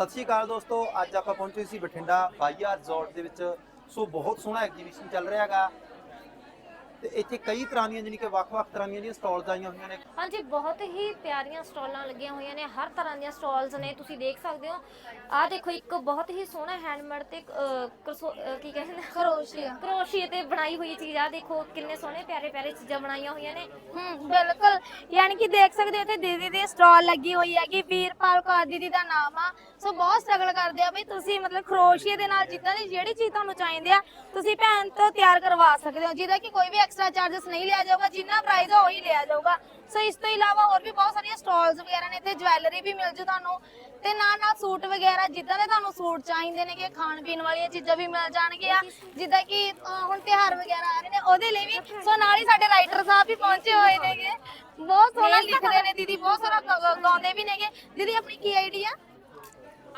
ਸਤਿ ਸ਼੍ਰੀ ਅਕਾਲ ਦੋਸਤੋ, ਅੱਜ ਆਪਾਂ ਪਹੁੰਚੇ ਸੀ ਬਠਿੰਡਾ ਬਾਈਆ ਰਿਜ਼ੋਰਟ ਦੇ ਵਿੱਚ। ਸੋ ਬਹੁਤ ਸੋਹਣਾ ਐਗਜੀਬਿਸ਼ਨ ਚੱਲ ਰਿਹਾ ਹੈਗਾ ਤੇ ਇੱਥੇ ਕਈ ਤਰ੍ਹਾਂ ਦੀਆਂ ਜਾਣੀ ਕਿ ਵੱਖ-ਵੱਖ ਤਰ੍ਹਾਂ ਦੀਆਂ ਜਿਹੜੀਆਂ ਸਟਾਲਸ ਆਈਆਂ ਹੋਈਆਂ ਨੇ। ਹਾਂਜੀ ਬਹੁਤ ਹੀ ਪਿਆਰੀਆਂ ਸਟਾਲਾਂ ਲੱਗੀਆਂ ਹੋਈਆਂ ਨੇ ਹਰ ਤਰ੍ਹਾਂ ਦੀਆਂ ਸਟਾਲਸ ਨੇ ਤੁਸੀਂ ਦੇਖ ਸਕਦੇ ਹੋ। ਆਹ ਦੇਖੋ ਇੱਕ ਬਹੁਤ ਹੀ ਸੋਹਣਾ ਹੈਂਡਮੇਡ ਤੇ ਅਹ, ਕਰਸੋ- ਅਹ, ਕੀ ਕਹਿੰਦੇ ਨੇ? ਕਰੋਸ਼ੀਆ। ਕਰੋਸ਼ੀਏ ਤੇ ਬਣਾਈ ਹੋਈ ਚੀਜ਼ ਆ ਦੇਖੋ ਕਿੰਨੇ ਸੋਹਣੇ ਪਿਆਰੇ ਪਿਆਰੇ ਚੀਜ਼ਾਂ ਬਣਾਈਆਂ ਹੋਈਆਂ ਨੇ। ਹੂੰ ਬਿਲਕੁਲ। ਯਾਨੀ ਕਿ ਦੇਖ ਸਕਦੇ ਹੋ ਇੱਥੇ ਦੀਦੀ ਦੀ ਸਟਾਲ ਲੱਗੀ ਹੋਈ ਹੈ ਕਿ ਵੀਰਪਾਲ ਕੌਰ ਦੀਦੀ ਦਾ ਨਾਮ ਆ। ਸੋ ਬਹੁਤ ਸਟਰਗਲ ਕਰਦੇ ਆ ਬਈ ਤੁਸੀਂ ਮਤਲਬ ਖਰੋਸ਼ੀਏ ਦੇ ਨਾਲ ਜਿੱਦਾਂ ਦੀ ਜਿਹੜੀ ਚੀਜ਼ ਤੁਹਾਨੂੰ ਚਾਹੀਦੀ ਆ ਤੁਸੀਂ ਭੈਣ ਤੋਂ ਤਿਆਰ ਕਰਵਾ ਸਕਦੇ ਹੋ ਜਿਹਦਾ ਕਿ ਕੋਈ ਵੀ ਐਕਸਟਰਾ ਚਾਰजेस ਨਹੀਂ ਲਿਆ ਜਾਊਗਾ ਜਿੰਨਾ ਪ੍ਰਾਈਸ ਆ ਉਹੀ ਲਿਆ ਜਾਊਗਾ। ਸੋ ਇਸ ਤੋਂ ਇਲਾਵਾ ਹੋਰ ਵੀ ਬਹੁਤ ਸਾਰੀਆਂ ਸਟਾਲਸ ਵਗੈਰਾ ਨੇ ਇੱਥੇ ਜਵੈਲਰੀ ਵੀ ਮਿਲ ਜੂ ਤੁਹਾਨੂੰ। ਤੇ ਨਾਲ ਨਾਲ ਸੂਟ ਵਗੈਰਾ ਜਿੱਦਾਂ ਦੇ ਤੁਹਾਨੂੰ ਸੂਟ ਚਾਹੀਦੇ ਨੇ ਕਿ ਖਾਣ ਪੀਣ ਵਾਲੀਆਂ ਚੀਜ਼ਾਂ ਵੀ ਮਿਲ ਜਾਣਗੀਆਂ। ਜਿੱਦਾਂ ਕਿ ਅਹ, ਹੁਣ ਤਿਉਹਾਰ ਵਗੈਰਾ ਆ ਰਹੇ ਨੇ ਉਹਦੇ ਲਈ ਵੀ ਸੋ ਨਾਲ ਹੀ ਸਾਡੇ ਰਾਈਟਰ ਸਾਹਿਬ ਵੀ ਪਹੁੰਚੇ ਹੋਏ ਨੇਗੇ। ਬਹੁਤ ਸੋਹਣਾ ਲਿਖਦੇ ਨੇ ਦੀਦੀ ਬਹੁਤ ਸਾਰਾ ਗਾ- ਗਾ- ਗਾਉਂਦੇ ਵੀ ਨੇਗੇ। ਦੀਦੀ ਆਪਣੀ ਕੀ ਆਈਡੀਆ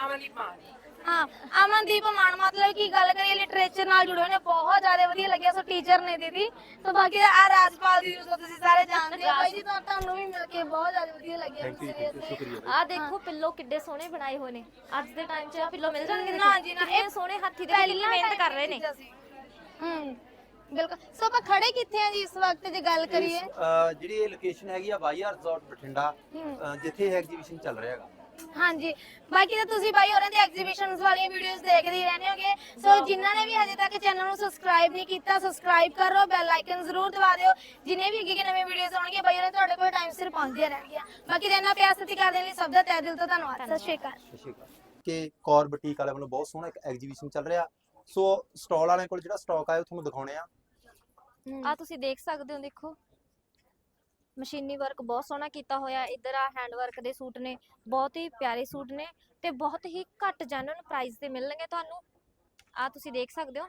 ਅਮਨਦੀਪ ਮਾਨ ਹਾਂ ਅਮਨਦੀਪ ਮਾਨ ਮਤਲਬ ਕੀ ਗੱਲ ਕਰੀਏ ਲਿਟਰੇਚਰ ਨਾਲ ਜੁੜੇ ਹੋਏ ਨੇ ਬਹੁਤ ਜ਼ਿਆਦਾ ਵਧੀਆ ਲੱਗਿਆ ਸੋ ਟੀਚਰ ਨੇ ਦੀਦੀ ਸੋ ਬਾਕੀ ਆ ਰਾਜਪਾਲ ਦੀ ਨੂੰ ਤੁਸੀਂ ਸਾਰੇ ਜਾਣਦੇ ਹੋ। ਬਾਈ ਜੀ ਤਾਂ ਤੁਹਾਨੂੰ ਵੀ ਮਿਲ ਕੇ ਬਹੁਤ ਜ਼ਿਆਦਾ ਵਧੀਆ ਲੱਗਿਆ। ਥੈਂਕ ਯੂ ਥੈਂਕ ਯੂ ਸ਼ੁਕਰੀਆ ਆਹ ਦੇਖੋ ਪਿੱਲੋ ਕਿੱਡੇ ਸੋਹਣੇ ਬਣਾਏ ਹੋਏ ਨੇ। ਅੱਜ ਦੇ ਟਾਈਮ 'ਚ ਆ ਪਿੱਲੋ ਮਿਲ ਜਾਣਗੇ ਨਾ ਜੀ, ਨਾ, ਕਿੰਨੇ ਇਹ ਸੋਹਣੇ ਹੱਥੀ ਦੇ ਕਿੰਨੀ ਮਿਹਨਤ ਕਰ ਰਹੇ ਨੇ। ਹੂੰ ਬਿਲਕੁਲ। ਸੋ ਆਪਾਂ ਖੜੇ ਕਿੱਥੇ ਆ ਜੀ ਇਸ ਵਕਤ ਜੇ ਗੱਲ ਕਰੀਏ? ਇਸ, ਅਹ, ਜਿਹੜੀ ਇਹ ਲੋਕੇਸ਼ਨ ਹੈਗੀ ਆ ਬਾਈਆ ਰਿਜ਼ੋਰਟ ਬਠਿੰਡਾ। ਅਹ, ਜਿੱਥੇ ਇਹ ਐਗਜੀਬਿਸ਼ਨ ਚੱਲ ਰਿਹਾ ਹੈਗਾ। ਹਾਂਜੀ। ਬਾਕੀ ਤਾਂ ਤੁਸੀਂ ਬਾਈ ਹੋਰਾਂ ਦੀ ਐਗਜ਼ੀਬਿਸ਼ਨਸ ਵਾਲੀਆਂ ਵੀਡੀਓਜ਼ ਦੇਖਦੇ ਹੀ ਰਹਿੰਦੇ ਹੋਗੇ। ਸੋ ਜਿਨ੍ਹਾਂ ਨੇ ਵੀ ਹਜੇ ਤੱਕ ਚੈਨਲ ਨੂੰ ਸਬਸਕ੍ਰਾਈਬ ਨਹੀਂ ਕੀਤਾ ਸਬਸਕ੍ਰਾਈਬ ਕਰੋ ਬੈਲ ਆਈਕਨ ਜ਼ਰੂਰ ਦਬਾ ਦਿਓ। ਜਿਨੇ ਵੀ ਅੱਗੇ ਨਵੇਂ ਵੀਡੀਓਜ਼ ਆਉਣਗੇ ਬਾਈ ਹੋਰਾਂ ਤੁਹਾਡੇ ਕੋਲ ਟਾਈਮ ਸਿਰ ਪਹੁੰਚਦੀਆਂ ਰਹਿਣਗੀਆਂ। ਬਾਕੀ ਦੇ ਇੰਨਾ ਪਿਆਰ ਸਤਿਕਾਰ ਦੇਣ ਲਈ ਸਭ ਦਾ ਤਹਿ ਦਿਲ ਤੋਂ ਧੰਨਵਾਦ। ਸਤਿ ਸ਼੍ਰੀ ਅਕਾਲ। ਸਤਿ ਸ਼੍ਰੀ ਅਕਾਲ। ਕਿ ਕੌਰ ਬੁਟੀਕ ਵਾਲਿਆਂ ਵੱਲੋਂ ਬਹੁਤ ਸੋਹਣਾ ਇੱਕ ਐਗਜੀਬਿਸ਼ਨ ਚੱਲ ਰਿਹਾ। ਸੋ ਸਟਾਲ ਵਾਲਿਆਂ ਕੋਲ ਜਿਹੜਾ ਸਟਾਕ ਆਇਆ ਉਹ ਤੁਹਾਨੂੰ ਦਿਖਾਉਣੇ ਆ। ਆ ਤੁਸੀਂ ਦੇਖ ਸਕਦੇ ਹੋ ਦੇਖੋ। ਮਸ਼ੀਨੀ ਵਰਕ ਬਹੁਤ ਸੋਹਣਾ ਕੀਤਾ ਹੋਇਆ ਇੱਧਰ ਆ ਹੈਂਡ ਵਰਕ ਦੇ ਸੂਟ ਨੇ ਬਹੁਤ ਹੀ ਪਿਆਰੇ ਸੂਟ ਨੇ ਤੇ ਬਹੁਤ ਹੀ ਘੱਟ ਜੈਨੂਨ ਪ੍ਰਾਈਸ ਤੇ ਮਿਲਣਗੇ ਤੁਹਾਨੂੰ। ਆ ਤੁਸੀਂ ਦੇਖ ਸਕਦੇ ਹੋ।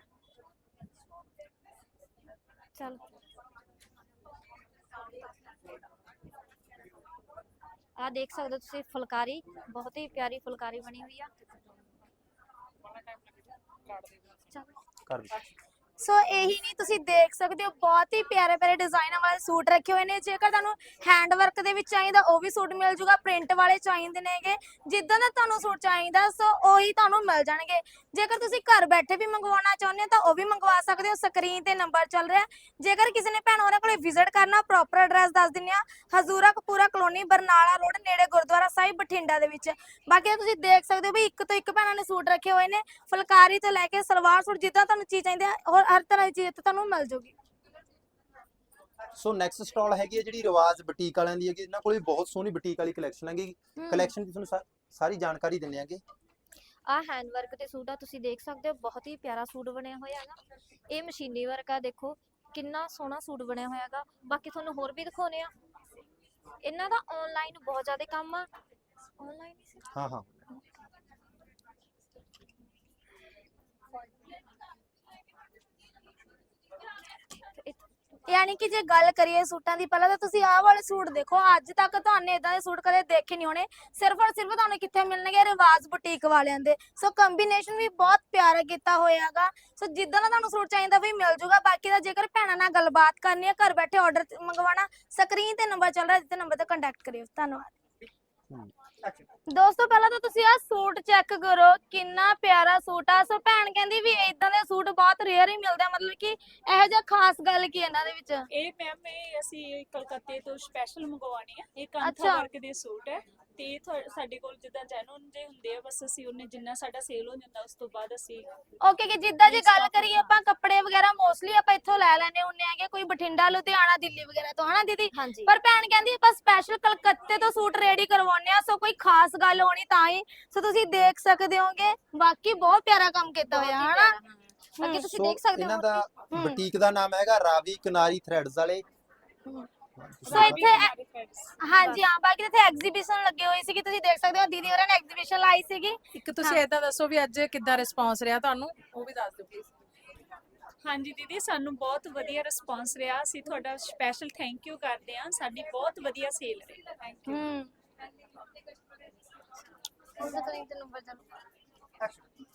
ਚਲ। ਆ ਦੇਖ ਸਕਦੇ ਹੋ ਤੁਸੀਂ ਫੁਲਕਾਰੀ ਬਹੁਤ ਹੀ ਪਿਆਰੀ ਫੁਲਕਾਰੀ ਬਣੀ ਹੋਈ ਆ। ਚਲ। ਕਰ ਦਿਓ। ਸੋ ਇਹੀ ਨਹੀਂ ਤੁਸੀਂ ਦੇਖ ਸਕਦੇ ਹੋ, ਬਹੁਤ ਹੀ ਪਿਆਰੇ ਪਿਆਰੇ ਡਿਜ਼ਾਈਨਾਂ ਵਾਲੇ ਸੂਟ ਰੱਖੇ ਹੋਏ ਨੇ। ਜੇਕਰ ਤੁਹਾਨੂੰ ਹੈਂਡ ਵਰਕ ਦੇ ਵਿੱਚ ਚਾਹੀਦਾ, ਉਹ ਵੀ ਸੂਟ ਮਿਲ ਜੂਗਾ। ਪ੍ਰਿੰਟ ਵਾਲੇ ਚਾਹੀਦੇ ਨੇਗੇ ਜਿੱਦਾਂ ਦਾ ਤੁਹਾਨੂੰ ਸੂਟ ਚਾਹੀਦਾ ਸੋ ਉਹੀ ਤੁਹਾਨੂੰ ਮਿਲ ਜਾਣਗੇ। ਜੇਕਰ ਤੁਸੀਂ ਘਰ ਬੈਠੇ ਵੀ ਮੰਗਵਾਉਣਾ ਚਾਹੁੰਦੇ ਹੋ, ਤਾਂ ਉਹ ਵੀ ਮੰਗਵਾ ਸਕਦੇ ਹੋ। ਸਕਰੀਨ ਤੇ ਨੰਬਰ ਚੱਲ ਰਿਹਾ। ਜੇਕਰ ਕਿਸੇ ਨੇ ਭੈਣ ਉਹਨਾਂ ਕੋਲੇ ਵਿਜ਼ਿਟ ਕਰਨਾ ਪ੍ਰੋਪਰ ਐਡਰੈਸ ਦੱਸ ਦਿੰਦੇ ਆ ਹਜ਼ੂਰਾ ਕਪੂਰਾ ਕਲੋਨੀ, ਬਰਨਾਲਾ ਰੋਡ ਨੇੜੇ ਗੁਰਦੁਆਰਾ ਸਾਹਿਬ, ਬਠਿੰਡਾ ਦੇ ਵਿੱਚ। ਬਾਕੀ ਤੁਸੀਂ ਦੇਖ ਸਕਦੇ ਹੋ ਵੀ ਇੱਕ ਤੋਂ ਇੱਕ ਭੈਣਾਂ ਨੇ ਸੂਟ ਰੱਖੇ ਹੋਏ ਨੇ। ਫੁਲਕਾਰੀ ਤੋਂ ਲੈ ਕੇ ਸਲਵਾਰ ਸੂਟ, ਜਿੱਦਾਂ ਤੁਹਾਨੂੰ ਚੀਜ਼ ਚਾਹੀਦੀ ਹੈ ਹੋਰ ਹਰ ਤਰ੍ਹਾਂ ਦੀ ਚੀਜ਼ ਇੱਥੇ ਤੁਹਾਨੂੰ ਮਿਲ ਜੂਗੀ। ਸੋ ਨੈਕਸਟ ਸਟਾਲ ਹੈਗੀ ਹੈ ਜਿਹੜੀ ਰਿਵਾਜ ਬੁਟੀਕ ਵਾਲਿਆਂ ਦੀ ਹੈਗੀ ਇਹਨਾਂ ਕੋਲ ਵੀ ਬਹੁਤ ਸੋਹਣੀ ਬੁਟੀਕ ਵਾਲੀ ਕਲੈਕਸ਼ਨ ਹੈਗੀ। ਕਲੈਕਸ਼ਨ ਦੀ ਤੁਹਾਨੂੰ ਸਾ- ਸਾਰੀ ਜਾਣਕਾਰੀ ਦਿੰਦੇ ਆਂਗੇ ਆ ਹੈਂਡ ਵਰਕ ਦੇ ਸੂਟ ਆ ਤੁਸੀਂ ਦੇਖ ਸਕਦੇ ਹੋ ਬਹੁਤ ਹੀ ਪਿਆਰਾ ਸੂਟ ਬਣਿਆ ਹੋਇਆ ਹੈਗਾ। ਇਹ ਮਸ਼ੀਨੀ ਵਰਕ ਆ ਦੇਖੋ ਕਿੰਨਾ ਸੋਹਣਾ ਸੂਟ ਬਣਿਆ ਹੋਇਆ ਹੈਗਾ। ਬਾਕੀ ਤੁਹਾਨੂੰ ਹੋਰ ਵੀ ਦਿਖਾਉਨੇ ਆ। ਇਹਨਾਂ ਦਾ ਆਨਲਾਈਨ ਬਹੁਤ ਜ਼ਿਆਦਾ ਕੰਮ ਆ। ਆਨਲਾਈਨ ਹੀ ਹਾਂ ਹਾਂ ਤੇ ਇੱਥੇ- ਯਾਨੀ ਕਿ ਜੇ ਗੱਲ ਕਰੀਏ ਸੂਟਾਂ ਦੀ, ਪਹਿਲਾਂ ਤਾਂ ਤੁਸੀਂ ਆਹ ਵਾਲੇ ਸੂਟ ਦੇਖੋ, ਅੱਜ ਤੱਕ ਤੁਹਾਨੂੰ ਇਦਾਂ ਦੇ ਸੂਟ ਕਦੇ ਦੇਖੇ ਨਹੀਂ ਹੋਣੇ। ਸਿਰਫ ਔਰ ਸਿਰਫ ਤੁਹਾਨੂੰ ਕਿੱਥੇ ਮਿਲਣਗੇ? ਰਿਵਾਜ ਬੁਟੀਕ ਵਾਲਿਆਂ ਦੇ। ਸੋ ਕੰਬੀਨੇਸ਼ਨ ਵੀ ਬਹੁਤ ਪਿਆਰਾ ਕੀਤਾ ਹੋਇਆਗਾ। ਸੋ ਜਿੱਦਾਂ ਦਾ ਤੁਹਾਨੂੰ ਸੂਟ ਚਾਹੀਦਾ ਵੀ ਮਿਲ ਜੂਗਾ। ਬਾਕੀ ਦਾ ਜੇਕਰ ਭੈਣਾਂ ਨਾਲ ਗੱਲਬਾਤ ਕਰਨੀ ਹੈ ਘਰ ਬੈਠੇ ਆਰਡਰ ਮੰਗਵਾਉਣਾ, ਸਕਰੀਨ ਤੇ ਨੰਬਰ ਚੱਲ ਰਿਹਾ ਜਿੱਤੇ ਨੰਬਰ ਤੇ ਕੰਟੈਕਟ ਕਰਿਓ। ਧੰਨਵਾਦ। ਦੋਸਤੋ ਪਹਿਲਾਂ ਤਾਂ ਤੁਸੀਂ ਆਹ ਸੂਟ ਚੈੱਕ ਕਰੋ ਕਿੰਨਾ ਪਿਆਰਾ ਸੂਟ ਆ। ਸੋ ਭੈਣ ਕਹਿੰਦੀ ਵੀ ਇਦਾਂ ਦੇ ਸੂਟ ਬਹੁਤ ਰੇਅਰ ਹੀ ਮਿਲਦੇ ਆ ਮਤਲਬ ਕਿ ਇਹੋ ਜਿਹਾ ਖਾਸ ਗੱਲ ਕੀ ਇਹਨਾਂ ਦੇ ਵਿੱਚ? ਇਹ ਮੈਮ ਇਹ ਅਸੀਂ ਕਲਕੱਤੇ ਤੋਂ ਸਪੈਸ਼ਲ ਮੰਗਵਾਉਣੇ ਆ। ਇਹ ਅੱਛਾ। ਕਾਂਥਾ ਵਰਕ ਦੇ ਸੂਟ ਹੈ ਤੇ ਤੁਹਾ- ਸਾਡੇ ਕੋਲ ਜਿੱਦਾਂ ਜੈਨੂਨ ਜੇ ਹੁੰਦੇ ਆ ਬਸ ਅਸੀਂ ਉਹਨੇ ਜਿੰਨਾ ਸਾਡਾ ਸੇਲ ਹੋ ਜਾਂਦਾ ਉਸ ਤੋਂ ਬਾਅਦ ਅਸੀਂ ਓਕੇ ਕਿ ਜਿੱਦਾਂ ਜੇ ਗੱਲ ਕਰੀਏ ਆਪਾਂ ਕੱਪੜੇ ਵਗੈਰਾ ਮੋਸਟਲੀ ਆਪਾਂ ਇੱਥੋਂ ਲੈ ਲੈਣੇ ਹੁੰਨੇ ਆਗੇ ਕੋਈ ਬਠਿੰਡਾ ਲੁਧਿਆਣਾ ਦਿੱਲੀ ਵਗੈਰਾ ਤੋਂ ਹਨਾ ਦੀਦੀ? ਹਾਂਜੀ। ਪਰ ਭੈਣ ਕਹਿੰਦੀ ਆਪਾਂ ਸਪੈਸ਼ਲ ਕਲਕੱਤੇ ਤੋਂ ਸੂਟ ਰੈਡੀ ਕਰਵਾਉਣੇ ਆ ਸੋ ਕੋਈ ਖਾਸ ਗੱਲ ਹੋਣੀ ਤਾਂ ਹੀ ਸੋ ਤੁਸੀਂ ਦੇਖ ਸਕਦੇ ਹੋਗੇ ਬਾਕੀ ਬਹੁਤ ਪਿਆਰਾ ਕੰਮ ਕੀਤਾ ਹੋਇਆ ਹਨਾ ਅੱਗੇ ਤੁਸੀਂ ਸੋ ਦੇਖ ਸਕਦੇ ਇਹਨਾਂ ਹੋ ਦਾ ਹੂੰ। ਬੁਟੀਕ ਦਾ ਨਾਮ ਹੈਗਾ ਰਾਵੀ ਕਿਨਾਰੀ ਥ੍ਰੈਡਸ ਵਾਲੇ ਸੋ ਇੱਥੇ। ਹਾਂਜੀ ਹਾਂ ਬਾਕੀ ਇੱਥੇ ਐਗਜ਼ੀਬਿਸ਼ਨ ਲੱਗੇ ਹੋਏ ਸੀਗੇ ਤੁਸੀਂ ਦੇਖ ਸਕਦੇ ਹੋ ਦੀਦੀ ਹੋਰਾਂ ਨੇ ਐਗਜ਼ੀਬਿਸ਼ਨ ਲਾਈ ਸੀਗੀ ਇੱਕ ਤੁਸੀਂ ਹਾਂ। ਏਦਾਂ ਦੱਸੋ ਵੀ ਅੱਜ ਕਿੱਦਾਂ ਰਿਸਪੌਂਸ ਰਿਹਾ ਤੁਹਾਨੂੰ ਉਹ ਵੀ ਦੱਸ ਦਿਓ ਪਲੀਜ਼ ਹਾਂਜੀ ਦੀਦੀ, ਸਾਨੂੰ ਬਹੁਤ ਵਧੀਆ ਰਿਸਪਾਂਸ ਰਿਹਾ। ਅਸੀਂ ਤੁਹਾਡਾ ਸਪੈਸ਼ਲ ਥੈਂਕ ਯੂ ਕਰਦੇ ਹਾਂ। ਸਾਡੀ ਬਹੁਤ ਵਧੀਆ ਸੇਲ ਰਹੀ। ਹੂੰ।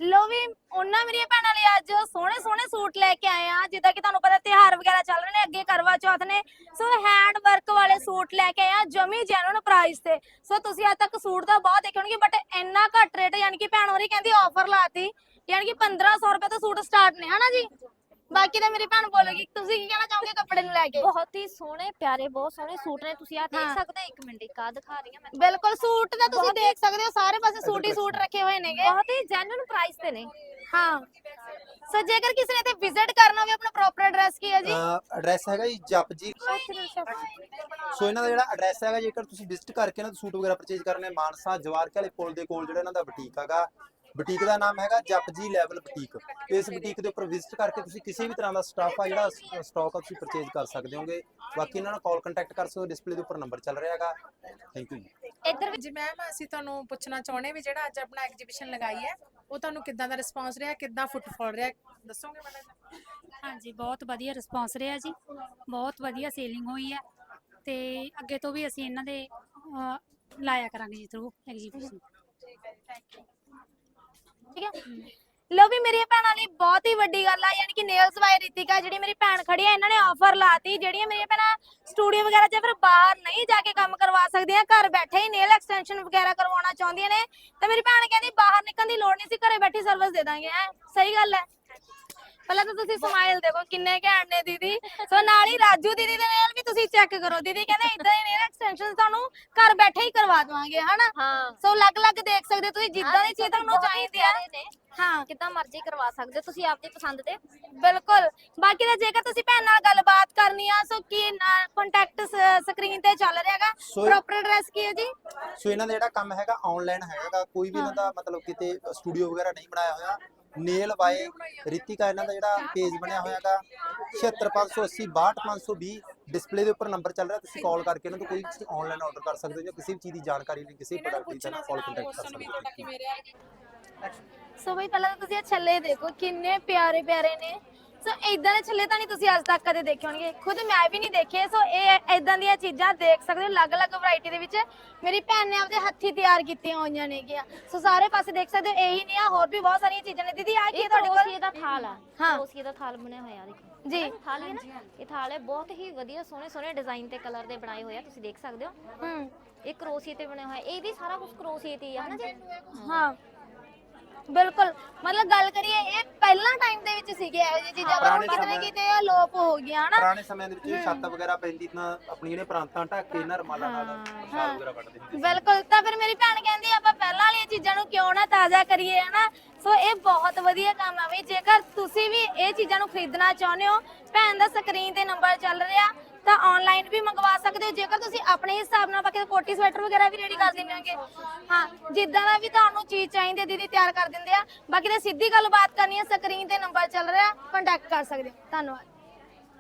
ਲੋ ਵੀ, ਉਹਨਾਂ ਮੇਰੀਆਂ ਭੈਣਾਂ ਲਈ ਅੱਜ ਸੋਹਣੇ ਸੋਹਣੇ ਸੂਟ ਲੈ ਕੇ ਆਏ ਆ ਜਿੱਦਾਂ ਕਿ ਤੁਹਾਨੂੰ ਪਤਾ ਤਿਉਹਾਰ ਵਗੈਰਾ ਚੱਲ ਰਹੇ ਨੇ, ਅੱਗੇ ਕਰਵਾ ਚੌਥ ਨੇ। ਸੋ ਹੈਂਡ ਵਰਕ ਵਾਲੇ ਸੂਟ ਲੈ ਕੇ ਆਏ ਆ ਜਮੀ ਜੈਨੂਨ ਪ੍ਰਾਈਸ ਤੇ। ਸੋ ਤੁਸੀਂ ਅੱਜ ਤੱਕ ਸੂਟ ਤਾਂ ਬਹੁਤ ਦੇਖੇ ਹੋਣਗੇ ਬਟ ਇੰਨਾ ਘੱਟ ਰੇਟ ਯਾਨੀ ਕਿ ਭੈਣ ਹੋਰੀ ਕਹਿੰਦੀ ਆਫਰ ਲਾਤੀ। ਯਾਨੀ ਕਿ 1500 ਰੁਪਏ ਤੋਂ ਸੂਟ ਸਟਾਰਟ ਨੇ, ਹਨਾ ਜੀ? ਬਾਕੀ ਤਾਂ ਮੇਰੀ ਭੈਣ ਬੋਲੇਗੀ ਤੁਸੀਂ ਕੀ ਕਹਿਣਾ ਚਾਹੋਗੇ ਕੱਪੜੇ ਨੂੰ ਲੈ ਕੇ? ਬਹੁਤ ਹੀ ਸੋਹਣੇ ਪਿਆਰੇ ਬਹੁਤ ਸੋਹਣੇ ਸੂਟ ਨੇ ਤੁਸੀਂ ਆ ਦੇਖ ਹਾਂ। ਸਕਦੇ ਹੋ ਇੱਕ ਮਿੰਟ ਇੱਕ ਆ ਦਿਖਾ ਰਹੀ ਹਾਂ ਮੈਂ ਬਿਲਕੁਲ ਸੂਟ ਤਾਂ ਤੁਸੀਂ ਦੇਖ ਸਕਦੇ ਹੋ ਸਾਰੇ ਪਾਸੇ ਸੂਟ ਹੀ ਸੂਟ ਰੱਖੇ ਹੋਏ ਨੇਗੇ। ਬਹੁਤ ਹੀ ਜੈਨੂਨ ਪ੍ਰਾਈਸ ਤੇ ਨੇ। ਹਾਂ। ਸੋ ਜੇਕਰ ਕਿਸੇ ਨੇ ਤੇ ਵਿਜ਼ਿਟ ਕਰਨਾ ਹੋਵੇ ਆਪਣਾ ਪ੍ਰੋਪਰ ਐਡਰੈਸ ਕੀ ਹੈ ਜੀ? ਐਡਰੈਸ ਹੈਗਾ ਜੀ ਜਪਜੀ। ਸੋ ਇਹਨਾਂ ਦਾ ਜਿਹੜਾ ਐਡਰੈਸ ਹੈਗਾ ਜੇਕਰ ਤੁਸੀਂ ਵਿਜ਼ਿਟ ਕਰਕੇ ਨਾ ਸੂਟ ਵਗੈਰਾ ਪਰਚੇਜ ਕਰਨੇ ਮਾਨਸਾ ਜਵਾਰ ਕੇ ਵਾਲੇ ਪੁਲ ਦੇ ਕੋਲ ਜਿਹੜਾ ਇਹਨਾਂ ਦਾ ਬੁਟੀਕ ਹੈਗਾ ਬੁਟੀਕ ਦਾ ਨਾਮ ਹੈਗਾ ਜਪਜੀ ਲੈਵਲ ਬੁਟੀਕ। ਇਸ ਬੁਟੀਕ ਦੇ ਉੱਪਰ ਵਿਜ਼ਿਟ ਕਰਕੇ ਤੁਸੀਂ ਕਿਸੇ ਵੀ ਤਰ੍ਹਾਂ ਦਾ ਸਟਾਫ ਆ ਜਿਹੜਾ ਸਟਾਕ ਆ ਤੁਸੀਂ ਪਰਚੇਜ ਕਰ ਸਕਦੇ ਹੋਗੇ। ਬਾਕੀ ਇਹਨਾਂ ਨਾਲ ਕਾਲ ਕੰਟੈਕਟ ਕਰ ਸਕਦੇ ਹੋ ਡਿਸਪਲੇ ਦੇ ਉੱਪਰ ਨੰਬਰ ਚੱਲ ਰਿਹਾ ਹੈਗਾ। ਥੈਂਕ ਯੂ ਜੀ। ਇੱਧਰ ਜੀ ਮੈਮ ਅਸੀਂ ਤੁਹਾਨੂੰ ਪੁੱਛਣਾ ਚਾਹੁੰਦੇ ਵੀ ਜਿਹੜਾ ਅੱਜ ਆਪਣਾ ਐਗਜੀਬਿਸ਼ਨ ਲਗਾਈ ਹੈ ਉਹ ਤੁਹਾਨੂੰ ਕਿੱਦਾਂ ਦਾ ਰਿਸਪਾਂਸ ਰਿਹਾ ਕਿੱਦਾਂ ਫੁੱਟਫਾਲ ਰਿਹਾ ਦੱਸੋਗੇ ਮੈਡਮ ਹਾਂਜੀ ਬਹੁਤ ਵਧੀਆ ਰਿਸਪਾਂਸ ਰਿਹਾ ਜੀ। ਬਹੁਤ ਵਧੀਆ ਸੇਲਿੰਗ ਹੋਈ ਹੈ। ਤੇ ਅੱਗੇ ਤੋਂ ਵੀ ਅਸੀਂ ਇਹਨਾਂ ਦੇ ਅਹ, ਲਾਇਆ ਕਰਾਂਗੇ ਜੀ ਥਰੂ ਐਗਜੀਬਿਸ਼ਨ ਠੀਕ ਹੈ ਲੋ ਵੀ ਮੇਰੀਆਂ ਭੈਣਾਂ ਲਈ ਬਹੁਤ ਹੀ ਵੱਡੀ ਗੱਲ ਆ ਯਾਨੀ ਕਿ ਨੇਲਸ ਬਾਈ ਰਿਤਿਕਾ ਜਿਹੜੀ ਮੇਰੀ ਭੈਣ ਖੜੀ ਆ ਇਹਨਾਂ ਨੇ ਆਫਰ ਲਾਤੀ ਜਿਹੜੀਆਂ ਮੇਰੀਆਂ ਭੈਣਾਂ ਸਟੂਡੀਓ ਵਗੈਰਾ 'ਚ ਫਿਰ ਬਾਹਰ ਨਹੀਂ ਜਾ ਕੇ ਕੰਮ ਕਰਵਾ ਸਕਦੀਆਂ ਘਰ ਬੈਠੇ ਹੀ ਨੇਲ ਐਕਸਟੈਂਸ਼ਨ ਵਗੈਰਾ ਕਰਵਾਉਣਾ ਚਾਹੁੰਦੀਆਂ ਨੇ ਤੇ ਮੇਰੀ ਭੈਣ ਕਹਿੰਦੀ ਬਾਹਰ ਨਿਕਲਣ ਦੀ ਲੋੜ ਨਹੀਂ ਸੀ ਘਰੇ ਬੈਠੀ ਸਰਵਿਸ ਦੇ ਦਾਂਗੇ ਹੈ? ਸਹੀ ਗੱਲ ਹੈ ਪਹਿਲਾਂ ਤਾਂ ਤੁਸੀਂ ਸਮਾਈਲ ਦੇਖੋ ਕਿੰਨੇ ਘੈਂਟ ਨੇ ਦੀਦੀ। ਸੋ ਨਾਲ ਹੀ ਰਾਜੂ ਦੀਦੀ ਦੇ ਨੇਲ ਵੀ ਤੁਸੀਂ ਚੈੱਕ ਕਰੋ ਦੀਦੀ ਕਹਿੰਦੇ ਇਦਾਂ ਹੀ ਨੇਲ ਐਕਸਟੈਂਸ਼ਨ ਤੁਹਾਨੂੰ ਘਰ ਬੈਠੇ ਹੀ ਕਰਵਾ ਦਵਾਂਗੇ ਹਨਾ? ਹਾਂ। ਸੋ ਅਲੱਗ-ਅਲੱਗ ਦੇਖ ਸਕਦੇ ਹੋ ਤੁਸੀਂ ਜਿੱਦਾਂ ਦੀ ਚੀਜ਼ ਤੁਹਾਨੂੰ ਚਾਹੀਦੀ ਆ। ਹਾਂ। ਕਿੱਦਾਂ ਮਰਜ਼ੀ ਕਰਵਾ ਸਕਦੇ ਹੋ ਤੁਸੀਂ ਆਪਦੀ ਪਸੰਦ ਤੇ ਬਿਲਕੁਲ। ਬਾਕੀ ਤਾਂ ਜੇਕਰ ਤੁਸੀਂ ਭੈਣ ਨਾਲ ਗੱਲਬਾਤ ਕਰਨੀ ਆ ਸੋ ਕੀ ਕੰਟੈਕਟ ਸਕਰੀਨ ਤੇ ਚੱਲ ਰਿਹਾਗਾ ਸੋ ਪ੍ਰੋਪਰ ਐਡਰੈਸ ਕੀ ਹੈ ਜੀ? ਸੋ ਇਹਨਾਂ ਦਾ ਜਿਹੜਾ ਕੰਮ ਹੈਗਾ ਆਨਲਾਈਨ ਹੈਗਾ। ਕੋਈ ਵੀ ਇਹਨਾਂ ਦਾ ਮਤਲਬ ਕਿਤੇ ਸਟੂਡੀਓ ਵਗੈਰਾ ਨਹੀਂ ਬਣਾਇਆ ਹੋਇਆ। ਨੇਲ ਬਾਏ ਰਿਤਿਕਾ ਇਹਨਾਂ ਦਾ ਜਿਹੜਾ ਪੇਜ ਬਣਿਆ ਹੋਇਆ ਹੈਗਾ 76580 62520 ਡਿਸਪਲੇ ਦੇ ਉੱਪਰ ਨੰਬਰ ਚੱਲ ਰਿਹਾ ਤੁਸੀਂ ਕਾਲ ਕਰਕੇ ਇਹਨਾਂ ਤੋਂ ਕੋਈ ਵੀ ਆਨਲਾਈਨ ਆਰਡਰ ਕਰ ਸਕਦੇ ਹੋ ਜਾਂ ਕਿਸੇ ਵੀ ਚੀਜ਼ ਦੀ ਜਾਣਕਾਰੀ ਲਈ ਕਿਸੇ ਪ੍ਰੋਡਕਟ ਦੀ ਪੁੱਛਣਾ ਕਾਲ ਕੰਟੈਕਟ ਕਰ ਸਕਦੇ ਹੋ। ਸੋ ਬਈ ਪਹਿਲਾਂ ਤਾਂ ਤੁਸੀਂ ਇਹ ਛੱਲੇ ਦੇਖੋ ਕਿੰਨੇ ਪਿਆਰੇ ਪਿਆਰੇ ਨੇ। ਸੋ ਇਦਾਂ ਦੇ ਛੱਲੇ ਤਾਂ ਨਹੀਂ ਤੁਸੀਂ ਅੱਜ ਤੱਕ ਕਦੇ ਦੇਖੇ ਹੋਣਗੇ। ਖੁਦ ਮੈਂ ਵੀ ਨਹੀਂ ਦੇਖੇ। ਸੋ ਇਹ ਇਦਾਂ ਦੀਆਂ ਚੀਜ਼ਾਂ ਦੇਖ ਸਕਦੇ ਹੋ। ਅਲੱਗ-ਅਲੱਗ ਵੈਰਾਈਟੀ ਦੇ ਵਿੱਚ ਮੇਰੀ ਭੈਣ ਨੇ ਆਪਦੇ ਹੱਥੀ ਤਿਆਰ ਕੀਤੀਆਂ ਹੋਈਆਂ ਨੇਗੀਆਂ। ਸੋ ਸਾਰੇ ਪਾਸੇ ਦੇਖ ਸਕਦੇ ਹੋ। ਇਹੀ ਨਹੀਂ ਆ ਹੋਰ ਵੀ ਬਹੁਤ ਸਾਰੀਆਂ ਚੀਜ਼ਾਂ ਨੇ। ਦੀਦੀ ਆ ਕੀ ਹੈ ਤੁਹਾਡੇ ਕਰੋਸੀਏ ਕੋਲ ਦਾ ਥਾਲ ਆ। ਹਾਂ। ਕਰੋਸੀਏ ਦਾ ਥਾਲ ਬਣਿਆ ਹੋਇਆ ਦੇਖੋ। ਜੀ। ਥਾਲ ਹੈ ਨਾ। ਇਹ ਥਾਲ ਹੈ ਬਹੁਤ ਹੀ ਵਧੀਆ ਸੋਹਣੇ ਸੋਹਣੇ ਡਿਜ਼ਾਈਨ ਤੇ ਕਲਰ ਦੇ ਬਣਾਏ ਹੋਏ ਆ। ਤੁਸੀਂ ਦੇਖ ਸਕਦੇ ਹੋ। ਹੂੰ। ਇਹ ਕਰੋਸੀਏ ਤੇ ਬਣਿਆ ਹੋਇਆ। ਇਹ ਵੀ ਸਾਰਾ ਕੁਝ ਕਰੋਸੀਏ ਤੇ ਹੀ ਆ ਹਨਾ ਜੀ? ਹਾਂ। ਬਿਲਕੁਲ। ਮਤਲਬ ਗੱਲ ਕਰੀਏ ਇਹ ਪਹਿਲਾਂ ਟਾਈਮ ਦੇ ਵਿੱਚ ਸੀਗੇ ਇਹੋ ਜਿਹੀ ਚੀਜ਼ਾਂ ਪਰ ਹੁਣ ਪੁਰਾਣੇ ਕਿਤੇ ਨਾ ਸਮੇਂ- ਕਿਤੇ ਇਹ ਅਲੋਪ ਹੋ ਗਿਆ ਹਨਾ? ਪੁਰਾਣੇ ਸਮਿਆਂ ਦੇ ਵਿੱਚ ਛੱਤ ਵਗੈਰਾ ਪੈਂਦੀ ਤਾਂ ਆਪਣੀ ਜਿਹੜੇ ਪ੍ਰਾਂਤਾਂ ਢੱਕ ਕੇ ਇਹਨਾਂ ਰਮਾਲਾਂ ਨਾਲ ਵਗੈਰਾ ਹੁੰਦੇ ਸੀ। ਬਿਲਕੁਲ ਤਾਂ ਫਿਰ ਮੇਰੀ ਭੈਣ ਕਹਿੰਦੀ ਆਪਾਂ ਪਹਿਲਾਂ ਵਾਲੀਆਂ ਚੀਜ਼ਾਂ ਨੂੰ ਕਿਉਂ ਨਾ ਤਾਜ਼ਾ ਕਰੀਏ ਹਨਾ? ਸੋ ਇਹ ਬਹੁਤ ਵਧੀਆ ਕੰਮ ਆ ਵੀ ਜੇਕਰ ਤੁਸੀਂ ਵੀ ਇਹ ਚੀਜ਼ਾਂ ਨੂੰ ਖਰੀਦਣਾ ਚਾਹੁੰਦੇ ਹੋ ਭੈਣ ਦਾ ਸਕਰੀਨ ਤੇ ਨੰਬਰ ਚੱਲ ਰਿਹਾ। ਤਾਂ ਆਨਲਾਈਨ ਵੀ ਮੰਗਵਾ ਸਕਦੇ ਹੋ। ਜੇਕਰ ਤੁਸੀਂ ਆਪਣੇ ਹਿਸਾਬ ਨਾਲ ਬਾਕੀ ਕੋਟੀ ਸਵੈਟਰ ਵਗੈਰਾ ਵੀ ਰੈਡੀ ਕਰ ਦਿੰਦੇ ਹੋਗੇ। ਹਾਂ ਜਿੱਦਾਂ ਦਾ ਵੀ ਤੁਹਾਨੂੰ ਚੀਜ਼ ਚਾਹੀਦੀ ਹੈ ਦੀਦੀ ਤਿਆਰ ਕਰ ਦਿੰਦੇ ਆ। ਬਾਕੀ ਤਾਂ ਸਿੱਧੀ ਗੱਲਬਾਤ ਕਰਨੀ ਹੈ ਸਕਰੀਨ ਤੇ ਨੰਬਰ ਚੱਲ ਰਿਹਾ। ਕੰਟੈਕਟ ਕਰ ਸਕਦੇ ਹੋ। ਧੰਨਵਾਦ।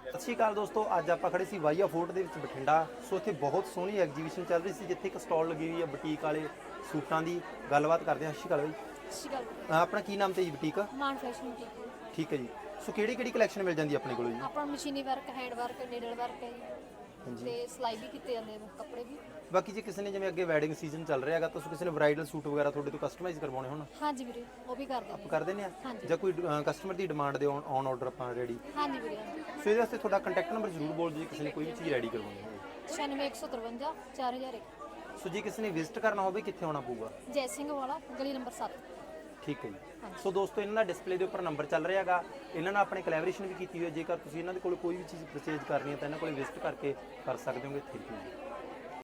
ਸਤਿ ਸ਼੍ਰੀ ਅਕਾਲ ਦੋਸਤੋ ਅੱਜ ਆਪਾਂ ਖੜੇ ਸੀ ਵਾਈਆ ਫੋਰਟ ਦੇ ਵਿੱਚ ਬਠਿੰਡਾ। ਸੋ ਇੱਥੇ ਬਹੁਤ ਸੋਹਣੀ ਐਗਜੀਬਿਸ਼ਨ ਚੱਲ ਰਹੀ ਸੀ ਜਿੱਥੇ ਇੱਕ ਸਟਾਲ ਲੱਗੀ ਹੋਈ ਹੈ ਬੁਟੀਕ ਵਾਲੇ ਸੂਟਾਂ ਦੀ। ਗੱਲਬਾਤ ਕਰਦੇ ਹਾਂ। ਸਤਿ ਸ਼੍ਰੀ ਅਕਾਲ ਬਾਈ। ਅਹ ਆਪਣਾ ਕੀ ਨਾਮ ਤੇ ਜੀ ਬੁਟੀਕ? ਮਾਨ ਫੈਸ਼ਨ ਠੀਕ ਹੈ ਜੀ। ਸੋ ਕਿਹੜੀ ਕਿਹੜੀ ਕਲੈਕਸ਼ਨ ਮਿਲ ਜਾਂਦੀ ਹੈ ਆਪਣੇ ਕੋਲ ਜੀ? ਆਪਣਾ ਮਸ਼ੀਨੀ work hand work needle work ਹੈ ਜੀ। ਤੇ ਸਿਲਾਈ ਵੀ ਕੀਤੇ ਜਾਂਦੇ ਨੇ ਕੱਪੜੇ ਵੀ। ਬਾਕੀ ਜੇ ਕਿਸੇ ਨੇ ਜਿਵੇਂ ਅੱਗੇ ਵੈਡਿੰਗ ਸੀਜ਼ਨ ਚੱਲ ਰਿਹਾ ਹੈਗਾ ਤੁਸੀਂ ਕਿਸੇ ਨੇ ਬ੍ਰਾਈਡਲ ਸੂਟ ਵਗੈਰਾ ਤੁਹਾਡੇ ਤੋਂ ਕਸਟਮਾਈਜ਼ ਕਰਵਾਉਣੇ ਹੋਣ? ਹਾਂਜੀ ਵੀਰੇ ਉਹ ਵੀ ਕਰਦੇ ਆਪਾਂ ਨੇ ਕਰ ਦਿੰਦੇ ਆ ਹਾਂਜੀ। ਜਾਂ ਕੋਈ ਕਸਟਮਰ ਦੀ ਡਿਮਾਂਡ ਦੇ ਔਨ ਆਰਡਰ ਆਪਾਂ ਰੈਡੀ ਹਾਂਜੀ ਵੀਰੇ। ਸੋ ਇਹਦੇ ਵਾਸਤੇ ਤੁਹਾਡਾ ਕੰਟੈਕਟ ਨੰਬਰ ਜ਼ਰੂਰ ਬੋਲ ਦਿਓ ਜੇ ਕਿਸੇ ਨੇ ਕੋਈ ਵੀ ਚੀਜ਼ ਰੈਡੀ ਕਰਵਾਉਣੀ ਹੋਵੇ। 96153 4001 ਸੋ ਜੇ ਕਿਸੇ ਨੇ ਵਿਜ਼ਿਟ ਕਰਨਾ ਹੋਵੇ ਕਿੱਥੇ ਆਉਣਾ ਪਊਗਾ? ਜੈ ਸਿੰਘ ਵਾਲਾ ਗਲੀ ਨੰਬਰ 7 ਠੀਕ ਹੈ ਜੀ। ਸੋ ਦੋਸਤੋ, ਇਹਨਾਂ ਦਾ ਡਿਸਪਲੇ ਦੇ ਉੱਪਰ ਨੰਬਰ ਚੱਲ ਰਿਹਾ ਹੈਗਾ। ਇਹਨਾਂ ਨਾਲ ਆਪਣੇ ਕੋਲੈਬੋਰੇਸ਼ਨ ਵੀ ਕੀਤੀ ਹੋਈ ਹੈ। ਜੇਕਰ ਤੁਸੀਂ ਇਹਨਾਂ ਦੇ ਕੋਲ ਕੋਈ ਵੀ ਚੀਜ਼ ਪਰਚੇਜ ਕਰਨੀ ਹੈ, ਤਾਂ ਇਹਨਾਂ ਕੋਲ ਵਿਜ਼ਿਟ ਕਰਕੇ ਕਰ ਸਕਦੇ ਹੋਗੇ। ਥੈਂਕ ਯੂ ਜੀ।